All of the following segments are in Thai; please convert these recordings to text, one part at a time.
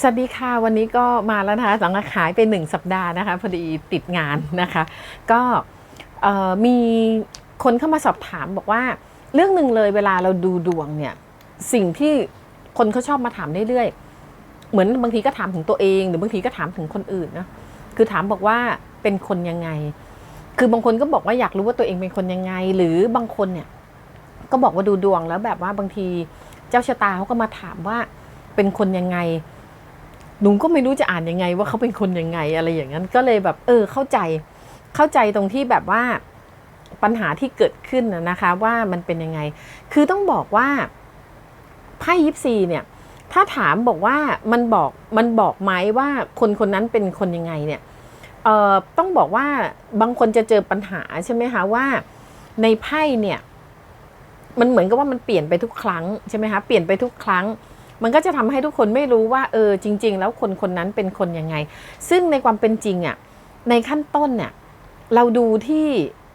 สวัสดีค่ะวันนี้ก็มาแล้วนะคะหลังจากหายไปหนึ่งสัปดาห์นะคะ พอดีติดงานนะคะ ก็มีคนเข้ามาสอบถามบอกว่า เรื่องหนึ่งเลยเวลาเราดูดวงเนี่ย สิ่งที่คนเขาชอบมาถามเรื่อยๆเหมือนบางทีก็ถามถึงตัวเอง หรือบางทีก็ถามถึงคนอื่นนะคือถามบอกว่าเป็นคนยังไง คือบางคนก็บอกว่าอยากรู้ว่าตัวเองเป็นคนยังไง หรือบางคนเนี่ย ก็บอกว่าดูดวงแล้วแบบว่าบางทีเจ้าชะตาเขาก็มาถามว่าเป็นคนยังไง หนูก็ไม่รู้จะอ่านยังไง ว่าเขาเป็นคนยังไงอะไรอย่างนั้น ก็เลยแบบเออเข้าใจเข้าใจตรงที่แบบว่าปัญหาที่เกิดขึ้นนะคะ ว่ามันเป็นยังไง คือต้องบอกว่าไพ่ยิปซีเนี่ย ถ้าถามบอกว่ามันบอกมันบอกไหมว่าคนคนนั้นเป็นคนยังไงเนี่ยเอ่อต้องบอกว่าบางคนจะเจอปัญหาใช่ไหมคะว่า ในไพ่เนี่ย มันเหมือนกับว่ามันเปลี่ยนไปทุกครั้งใช่ไหมคะเปลี่ยนไปทุกครั้ง มันก็จะทำให้ทุกคนไม่รู้ว่าเออจริง ๆ แล้วคนคนนั้นเป็นคนยังไง ซึ่งในความเป็นจริงอะ่ะในขั้นต้นเนี่ยเราดูที่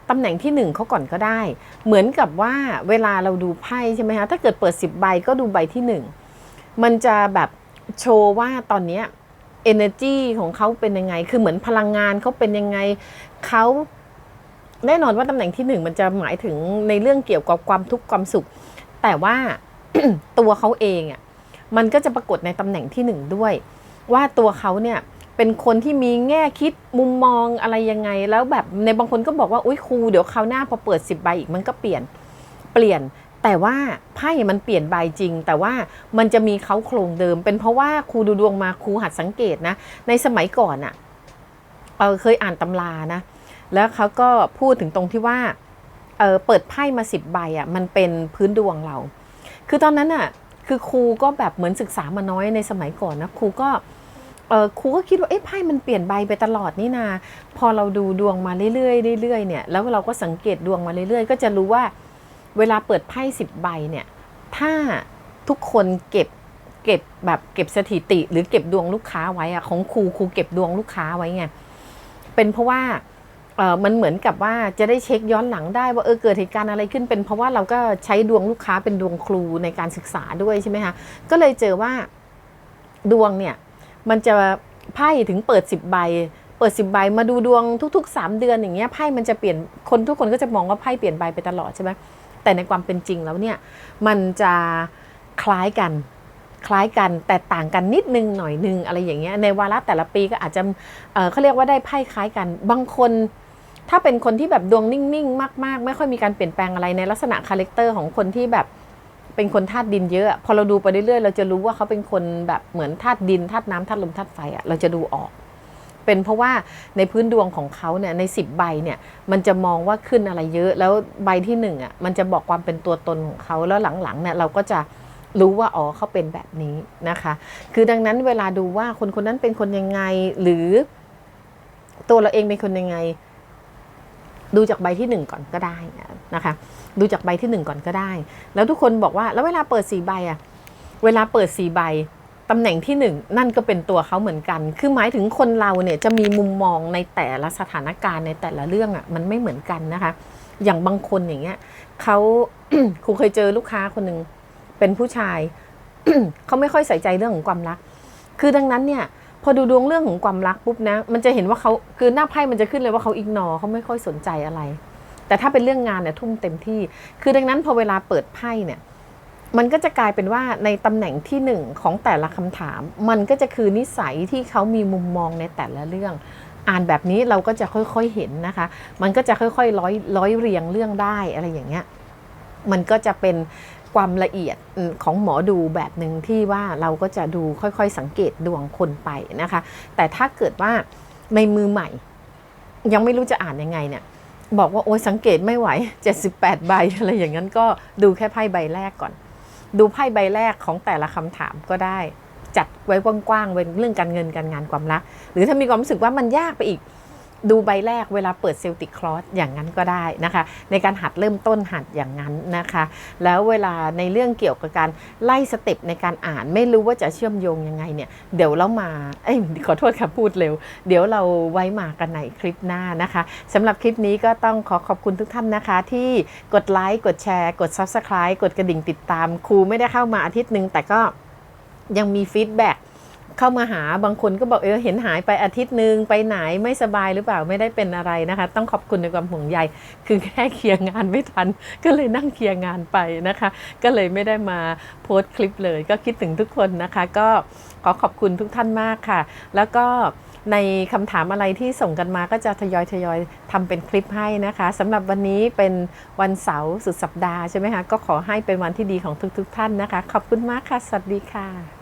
ตำแหน่งที่หนึ่งเขาก่อนก็ได้ เหมือนกับว่าเวลาเราดูไพ่ใช่ไหมคะถ้าเกิดเปิด 10 ใบก็ดูใบที่หนึ่งมันจะแบบโชว์ว่าตอนนี้ energy ของเขาเป็นยังไง คือเหมือนพลังงานเขาเป็นยังไงเขาแน่นอนว่าตำแหน่งที่หนึ่งมันจะหมายถึงในเรื่องเกี่ยวกับความทุกข์ความสุข แต่ว่าตัวเขาเองอะ มันก็จะปรากฏในตำแหน่งที่หนึ่งด้วย ว่าตัวเขาเนี่ยเป็นคนที่มีแง่คิดมุมมองอะไรยังไง แล้วแบบในบางคนก็บอกว่าอุ้ยครูเดี๋ยวคราวหน้าพอเปิด 10 ใบอีกมันก็เปลี่ยนเปลี่ยน แต่ว่าไพ่มันเปลี่ยนใบจริง แต่ว่ามันจะมีเขาโครงเดิม เป็นเพราะว่าครูดูดวงมาครูหัดสังเกตนะ ในสมัยก่อนอะเออเคยอ่านตำรานะ แล้วเขาก็พูดถึงตรงที่ว่าเออเปิดไพ่มาสิบใบอะมันเป็นพื้นดวงเรา คือตอนนั้นอะ คือครูก็แบบเหมือนศึกษามาน้อยในสมัยก่อนนะครูก็เออครูก็คิดว่าเอ๊ะไพ่มันเปลี่ยนใบไปตลอดนี่นา พอเราดูดวงมาเรื่อยๆเรื่อยๆเนี่ยแล้วเราก็สังเกตดวงมาเรื่อยๆ ก็จะรู้ว่าเวลาเปิดไพ่สิบใบเนี่ยถ้าทุกคนเก็บเก็บแบบเก็บสถิติ หรือเก็บดวงลูกค้าไว้อะของครูครูเก็บดวงลูกค้าไว้ไงเป็นเพราะว่า มันเหมือนกับว่าจะได้เช็คย้อนหลังได้ว่าเออเกิดเหตุการณ์อะไรขึ้นเป็น เพราะว่าเราก็ใช้ดวงลูกค้าเป็นดวงครูในการศึกษาด้วยใช่ไหมคะก็เลยเจอว่าดวงเนี่ยมันจะไพ่ถึงเปิดสิบใบ เปิดสิบใบมาดูดวงทุก ๆ 3 เดือนอย่างเงี้ยไพ่มันจะเปลี่ยนคนทุกคนก็จะมองว่าไพ่เปลี่ยนใบไปตลอดใช่ไหมแต่ในความเป็นจริงแล้วเนี่ยมันจะคล้ายกันคล้ายกันแต่ต่างกันนิดนึงหน่อยนึงอะไรอย่างเงี้ยในวาระแต่ละปีก็อาจจะเเขาเรียกว่าได้ไพ่คล้ายกัน บางคน ถ้าเป็นคนที่แบบดวงนิ่งๆ มากๆ ไม่ค่อยมีการเปลี่ยนแปลงอะไรในลักษณะคาแรคเตอร์ของคนที่แบบเป็นคนธาตุดินเยอะ พอเราดูไปเรื่อยๆ เราจะรู้ว่าเขาเป็นคนแบบเหมือนธาตุดินธาตุน้ำธาตุลมธาตุไฟอะเราจะดูออก เป็นเพราะว่าในพื้นดวงของเขาเนี่ยใน10ใบเนี่ยมันจะมองว่าขึ้นอะไรเยอะ แล้วใบที่หนึ่งอะมันจะบอกความเป็นตัวตนของเขาแล้วหลังๆเนี่ยเราก็จะรู้ว่าอ๋อเขาเป็นแบบนี้นะคะ คือดังนั้นเวลาดูว่าคนคนนั้นเป็นคนยังไงหรือตัวเราเองเป็นคนยังไง ดูจากใบที่หนึ่งก่อนก็ได้นะคะ ดูจากใบที่หนึ่งก่อนก็ได้ แล้วทุกคนบอกว่าแล้วเวลาเปิดสี่ใบอะเวลาเปิดสี่ใบตำแหน่งที่หนึ่งนั่นก็เป็นตัวเขาเหมือนกัน คือหมายถึงคนเราเนี่ยจะมีมุมมองในแต่ละสถานการณ์ในแต่ละเรื่องอะมันไม่เหมือนกันนะคะ อย่างบางคนอย่างเงี้ยเขาครูเคยเจอลูกค้าคนหนึ่งเป็นผู้ชายเขาไม่ค่อยใส่ใจเรื่องของความรัก คือดังนั้นเนี่ย อดูดวงเรื่องของความรักปุ๊บนะ มันจะเห็นว่าเขาคือหน้าไพ่มันจะขึ้นเลยว่าเขาอิกนอเขาไม่ค่อยสนใจอะไร แต่ถ้าเป็นเรื่องงานเนี่ยทุ่มเต็มที่ คือดังนั้นพอเวลาเปิดไพ่เนี่ยมันก็จะกลายเป็นว่าในตำแหน่งที่หนึ่งของแต่ละคำถาม มันก็จะคือนิสัยที่เขามีมุมมองในแต่ละเรื่อง อ่านแบบนี้เราก็จะค่อยๆเห็นนะคะ มันก็จะค่อยๆร้อยร้อยเรียงเรื่องได้อะไรอย่างเงี้ยมันก็จะเป็น ความละเอียดของหมอดูแบบหนึ่งที่ว่าเราก็จะดูค่อยๆสังเกตดวงคนไปนะคะ แต่ถ้าเกิดว่าในมือใหม่ ยังไม่รู้จะอ่านยังไงเนี่ยบอกว่าโอ้ยสังเกตไม่ไหว 78 ใบอะไรอย่างนั้นก็ดูแค่ไพ่ใบแรกก่อน ดูไพ่ใบแรกของแต่ละคำถามก็ได้ จัดไว้กว้างๆเป็นเรื่องการเงินการงานความรัก หรือถ้ามีความรู้สึกว่ามันยากไปอีก ดูใบแรกเวลาเปิดเซลติกคลอสอย่างนั้นก็ได้นะคะ ในการหัดเริ่มต้นหัดอย่างนั้นนะคะ แล้วเวลาในเรื่องเกี่ยวกับการไล่สเต็ปในการอ่าน ไม่รู้ว่าจะเชื่อมโยงยังไงเนี่ย เดี๋ยวเรามาเอ้ยขอโทษค่ะพูดเร็ว เดี๋ยวเราไว้มากันในคลิปหน้านะคะสำหรับคลิปนี้ก็ต้องขอขอบคุณทุกท่านนะคะ ที่กดไลค์กดแชร์ กด Subscribe กดกระดิ่งติดตามครูไม่ได้เข้ามาอาทิตย์หนึ่งแต่ก็ยังมีฟีดแบ็ก เข้ามาหาบางคนก็บอกเออเห็นหายไปอาทิตย์หนึ่งไปไหนไม่สบายหรือเปล่าไม่ได้เป็นอะไรนะคะ ต้องขอบคุณในความห่วงใยคือแค่เคลียร์งานไม่ทัน ก็เลยนั่งเคลียร์งานไปนะคะ ก็เลยไม่ได้มาโพสต์คลิปเลย ก็คิดถึงทุกคนนะคะ ก็ขอขอบคุณทุกท่านมากค่ะ แล้วก็ในคำถามอะไรที่ส่งกันมาก็จะทยอยทยอยทำเป็นคลิปให้นะคะสำหรับวันนี้เป็นวันเสาร์สุดสัปดาห์ใช่ไหมคะก็ขอให้เป็นวันที่ดีของทุกๆท่านนะคะ ขอบคุณมากค่ะ สวัสดีค่ะ